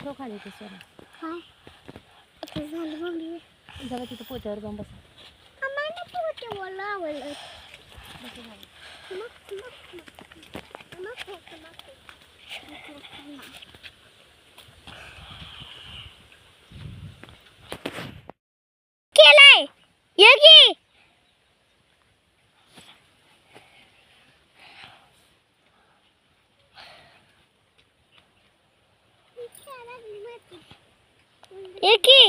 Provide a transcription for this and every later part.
ठेव खाली ते सोना आता झालं मम्मी जरा तिथं पोत्यावर जाऊन बसा. आम्हाला पोते बोला आवडलं बसा खाली. मग मग मग. मग पोते मग केलाय ये की ये की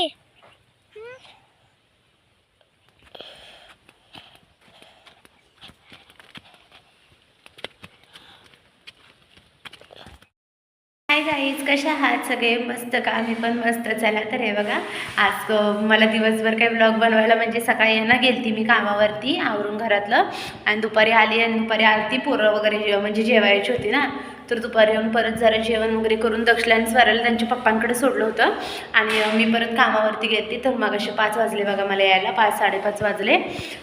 हाय गाईज कशा आहात सगळे? मस्त का? आम्ही पण मस्त. चला तर हे बघा आज मला दिवसभर काही ब्लॉग बनवायला म्हणजे सकाळी आहे ना गेलती मी कामावरती आवरून घरातलं. आणि दुपारी आली आणि दुपारी आरती पोरं वगैरे म्हणजे जेवायची होती ना. तर दुपारी येऊन परत जरा जेवण वगैरे करून दक्षला आणि स्वराला त्यांच्या पप्पांकडे सोडलं होतं. आणि मी परत कामावरती गेली तर मग असे पाच वाजले बघा मला यायला. पाच साडेपाच वाजले.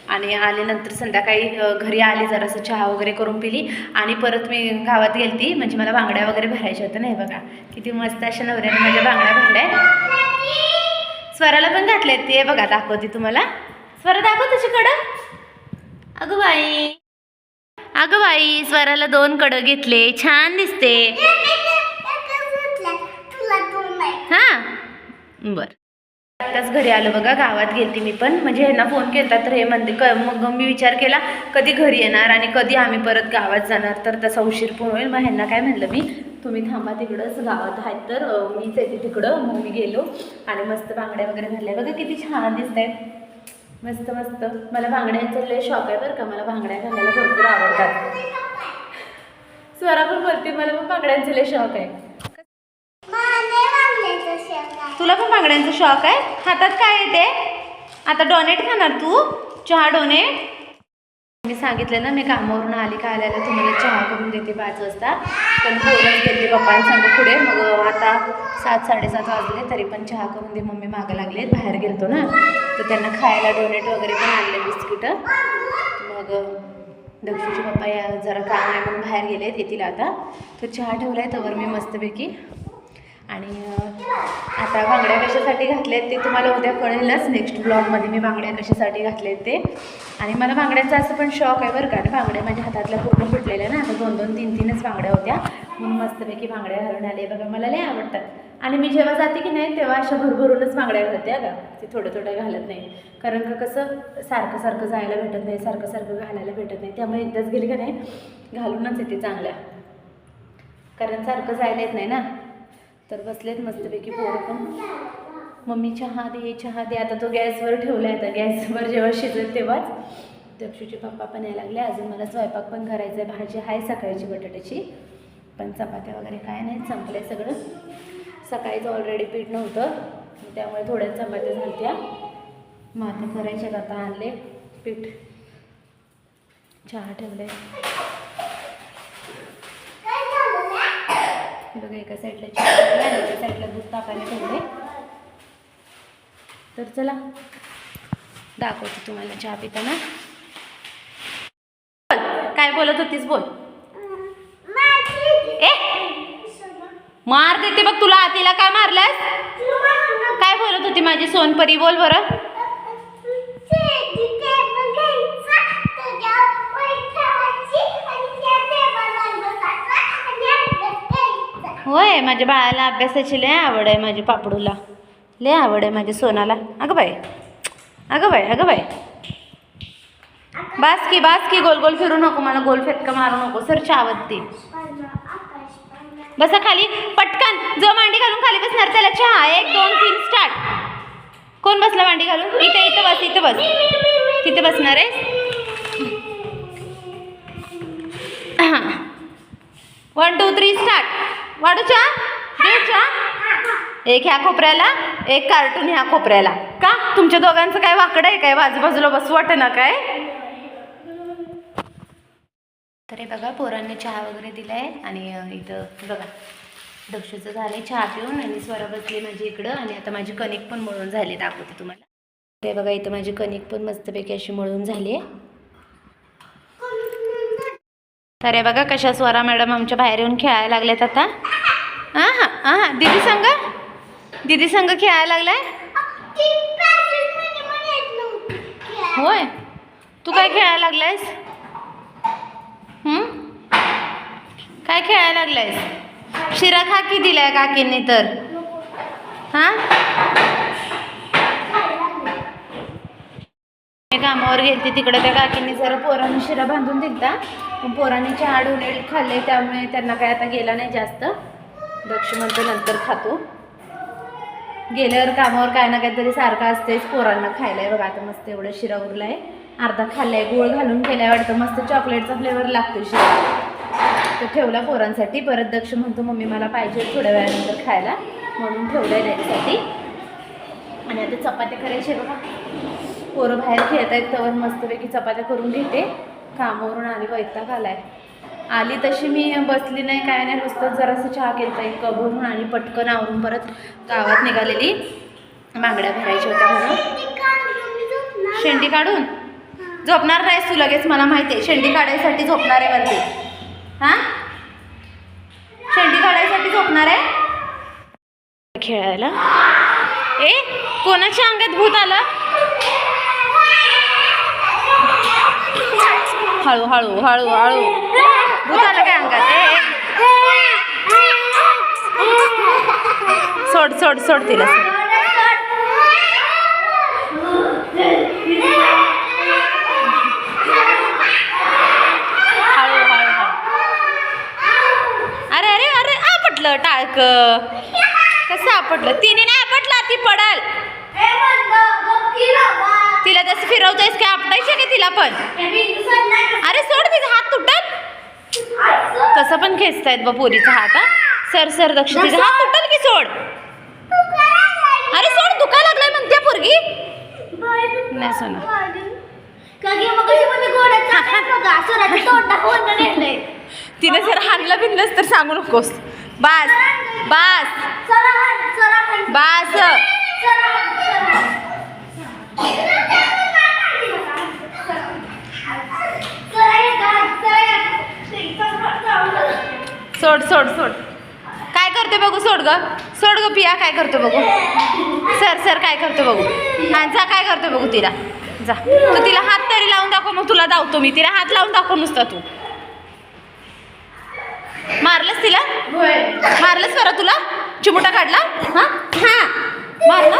आणि आल्यानंतर संध्याकाळी घरी आली जरासं चहा वगैरे करून पिली. आणि परत मी गावात गेलती. म्हणजे मला बांगड्या वगैरे भरायच्या होत्या नाही बघा. किती मस्त अशा नवऱ्याने माझ्या बांगड्या भरल्या. स्वराला पण घातले ते. बघा दाखवते तुम्हाला. स्वरा दाखव तुझ्याकडं अगं बाई. अगं बाई स्वराला दोन कडं घेतले. छान दिसते. हा? हां बर. आताच घरी आलो बघा गावात गेलती मी पण. म्हणजे ह्यांना फोन केला तर हे म्हणते क मग मी विचार केला कधी घरी येणार आणि कधी आम्ही परत गावात जाणार? तर तसा उशीर पण होईल. मग ह्यांना काय म्हणलं मी तुम्ही थांबा तिकडंच गावात आहेत तर मीच येते तिकडं. मग मी गेलो आणि मस्त बांगड्या वगैरे भरल्या. बघा किती छान दिसत आहेत मस्त मस्त. मला बांगड्यांचा लय शॉक आहे बरं का. मला बांगड्या घालायला भरपूर आवडतात. स्वरा पण बोलते मला पण बांगड्यांचा लय शॉक आहे. तुला पण बांगड्यांचा शॉक आहे? हातात काय येते आता डोनेट खाणार तू? चहा डोनेट मी सांगितलं ना मी कामावरून आली का आल्याला तुम्हाला चहा करून देते पाच वाजता. पण पोरच गेले पप्पांनी सांगतो पुढे. मग आता सात साडेसात वाजले तरी पण चहा करून दे मम्मी मागं लागले बाहेर गेलतो ना. तर त्यांना खायला डोनेट वगैरे पण आणले बिस्किटं. मग दक्षूचे पप्पा या जरा काम आहे म्हणून बाहेर गेले येतील आता. तर चहा ठेवला आहे तवर मी मस्तपैकी आणि आता बांगड्या कशासाठी घातल्या आहेत ते तुम्हाला उद्या कळेलच. नेक्स्ट ब्लॉगमध्ये मी बांगड्या कशासाठी घातल्या आहेत ते. आणि मला बांगड्यांचा असं पण शॉक आहे बरं का. आणि बांगड्या माझ्या हातातल्या पूर्ण फुटलेल्या ना. आता दोन दोन तीन तीनच बांगड्या होत्या. म्हणून मस्तपैकी बांगड्या घालून आले. बघा मला लय आवडतात. आणि मी जेव्हा जाते की नाही तेव्हा अशा भरभरूनच बांगड्या घालते का? ते थोडं थोडं घालत नाही. कारण का कसं सारखं सारखं जायला भेटत नाही सारखं सारखं घालायला भेटत नाही. त्यामुळे एकदाच गेली का नाही घालूनच येते चांगल्या. कारण सारखं जायला येत नाही ना. तर बसलेत मस्तपैकी पोरं पण. मम्मी चहा दे चहा दे. आता तो गॅसवर ठेवला आहे आता गॅसवर जेव्हा शिजेल तेव्हाच दक्षूचे पप्पा पण यायला लागले. अजून मला स्वयंपाक पण करायचा आहे भाजी आहे सकाळची बटाट्याची. पण चपात्या वगैरे काय नाही. संपलं आहे सगळं. सकाळीच ऑलरेडी पीठ नव्हतं. त्यामुळे थोड्या चपात्या झालत्या. मग आता करायच्यात. आता आणले पीठ. चहा ठेवले हे बघा एका साईडला चहा एका साईडला दूध तापायला ठेवले तर चला दाखवते तुम्हाला चहा पिताना. बोल, काय बोलत होतीस बोल. ए मार देते बघ तुला आतीला काय मारलंस काय बोलत होती माझी सोनपरी बोल बरं. होय माझ्या बाळाला अभ्यासाची लय आवड आहे माझ्या पापडूला. लय आवड आहे माझ्या सोनाला. अगं बाय अगं बाय अगं बाय बास की बास की गोल गोल फिरू नको मला गोल फेटका मारू नको सर चावत्ती. बसा खाली पटकन. जो मांडी घालून खाली बसणार त्याला चहा. एक दोन तीन स्टार्ट. कोण बसला मांडी घालून? इथे इथं बस इथं बस. तिथे बसणार आहे वन टू थ्री स्टार्ट वाढू चहा चहा एक ह्या कोपऱ्याला एक कार्टून ह्या कोपऱ्याला का? तुमच्या दोघांचं काय वाकडं आहे काय? बाजूबाजूला बसू वाटत ना काय? तर हे बघा पोरांनी चहा वगैरे दिलाय आणि इथं बघा दक्षचं झालं चहा पिऊन आणि स्वरा बसली माझी इकडं आणि आता माझी कणिक पण मळून झाली दाखवते तुम्हाला. ते बघा इथं माझी कणिक पण मस्तपैकी अशी मळून झाली आहे. तर हे बघा कशा स्वरा मॅडम आमच्या बाहेर येऊन खेळायला लागल्यात आता. हां हां हां दीदी संघ दीदी संग खेळायला लागलाय? होय. तू काय खेळायला लागलायस? काय खेळायला लागलायस? शिरा खाकी दिलाय काकींनी तर. हां मी कामावर गेलते तिकडे त्या काकींनी जरा पोरांनी शिरा बांधून दिलता. पण पोरांनी चहा डोनेट खाल्ले त्यामुळे त्यांना काय आता गेला नाही जास्त. दक्ष म्हणतो नंतर खातो. गेल्यावर कामावर काय ना काहीतरी सारखं असतेच पोरांना खायलाय. बघा आता मस्त एवढं शिरा उरलाय. अर्धा खाल्लाय गोळ घालून केलाय. वाटतं मस्त चॉकलेटचा फ्लेवर लागतो शिरा. तो ठेवला पोरांसाठी. परत दक्ष म्हणतो मम्मी मला पाहिजे थोड्या वेळानंतर खायला. म्हणून ठेवलाय त्याच्यासाठी. आणि आता चपात्या करायची बघा. पोरं बाहेर खेळत आहेत तर मस्तपैकी चपात्या करून घेते. कामावरून आली वैताग आलाय. आली तशी मी बसली नाही काय नाही नुसतंच जरासं चहा केलं एक कबून आणि पटकन आवरून परत गावात निघालेली. बांगड्या भरायच्या होत्या म्हणून शेंडी काढून? झोपणार नाहीस तू लगेच मला माहिती आहे शेंडी काढायसाठी झोपणार आहे वरती. हां? शेंडी काढायसाठी झोपणार आहे? खेळायला. ए कोणाच्या अंगात भूत आलं? हळू हळू हळू हळू. भूत काय अंगात? ए सोड सोड सोड तिला. हळू हळू हळू. अरे अरे अरे आपटलं टाळक. कसं आपटलं? तिने नाही आपटला ती पडाल. फिरवतोयस काय? आपटायचे की तिला पण? अरे सोड तिचा हात तुटत. कसं पण खेचतायत बा पोरीचा हात हा? सर सर दक्ष तिचा हात तुटल की सोड? अरे सोड दुखा लागलाय म्हणते पोरगी. नाही सोना तिने जर हाणलं बिनलंस तर सांगू नकोस. बास बास बास. सोड सोड सोड. काय करते बघू सोड ग. सोड ग पिया काय करतो बघू. सर सर काय करतो बघू. हा जा काय करतो बघू तिला. जा. तू तिला हात तरी लावून दाखव मग तुला धावतो मी. तिला हात लावून दाखव नुसता तू. मारलंस तिला? मारलंस बरं तुला? चिमुटा काढला? हा? हा. मारला?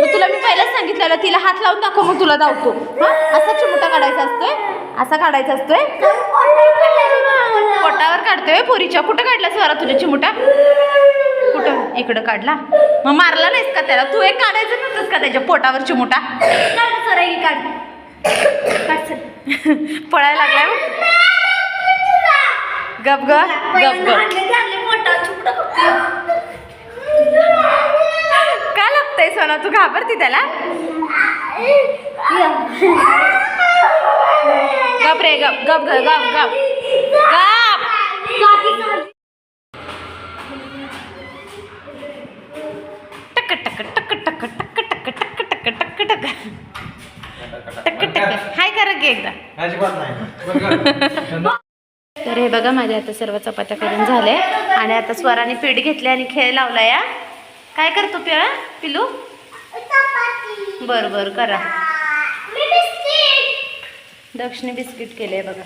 मग तुला मी पहिलाच सांगितलेलं तिला हात लावून दाखव मग तुला धावतो हा? असा चिमुटा काढायचा असतोय? असा काढायचा असतोय? पोटावर काढतोय पोरीच्या. कुठं काढला स्वरा तुझ्या चिमुटा? कुठं? इकडं काढला. मग मारला नाहीस का त्याला? तू एक काढायचं नव्हतंस का त्याच्या पोटावर चिमुटा. पळायला लागलाय. गप ग गप का लागतंय सोना तू घाबरती त्याला? गप रे गप गप गप गप. हाय करा की एकदा. अजिबात तर हे बघा माझ्या आता सर्व चपात्या करून झाल्या. आणि आता स्वराने पीठ घेतले आणि खेळ लावला या काय करतो पिळा पिलू. बर बर करा. दक्षिणी बिस्किट केले बघा.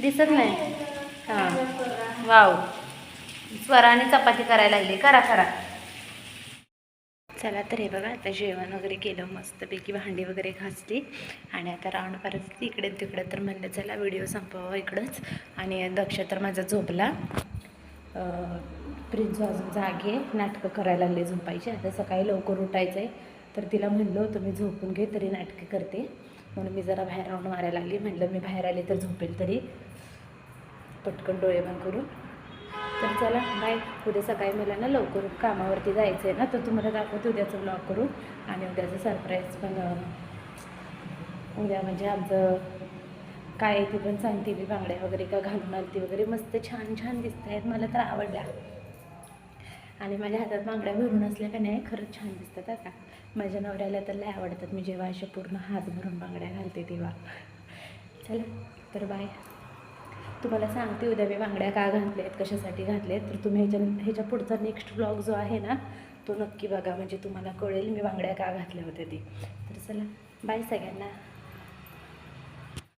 दिसत नाही? हां. वाव. स्वराने चपाती करायला लागली. करा करा. चला तर हे बघा आता जेवण वगैरे केलं मस्तपैकी भांडी वगैरे घासली. आणि आता राऊंड परत इकडे तिकडे तर म्हणलं चला व्हिडिओ संपवा इकडंच. आणि दक्ष तर माझा झोपला. प्रिन्स अजून जागे नाटकं करायला लागले झोपायची. आता सकाळी लवकर उठायचं आहे तर तिला म्हणलं होतं मी झोपून घे तरी नाटकं करते. म्हणून मी जरा बाहेर राऊंड मारायला लागली. म्हटलं मी बाहेर आले तर झोपेल तरी. पटकन डोळे बंद करून. तर चला बाय. उद्या सकाळी मला ना लवकर कामावरती जायचं आहे ना तर तुम्हाला दाखवते उद्याचं ब्लॉग करू आणि उद्याचं सरप्राईज पण उद्या म्हणजे आमचं काय आहे ते पण सांगते मी बांगड्या वगैरे का घालून आलती वगैरे. मस्त छान छान दिसत आहेत. मला तर आवडल्या. आणि माझ्या हातात बांगड्या भरून असल्या का नाही खरंच छान दिसतात आता. माझ्या नवऱ्याला तर लय आवडतात. मी जेव्हा अशा पूर्ण हात भरून बांगड्या घालते तेव्हा. चला तर बाय. तुम्हाला सांगते उद्या मी बांगड्या का घातल्या आहेत कशासाठी घातल्या आहेत तर तुम्ही ह्याच्या ह्याच्या पुढचा नेक्स्ट ब्लॉग जो आहे ना तो नक्की बघा. म्हणजे तुम्हाला कळेल मी बांगड्या का घातल्या होत्या ते. तर चला बाय सगळ्यांना.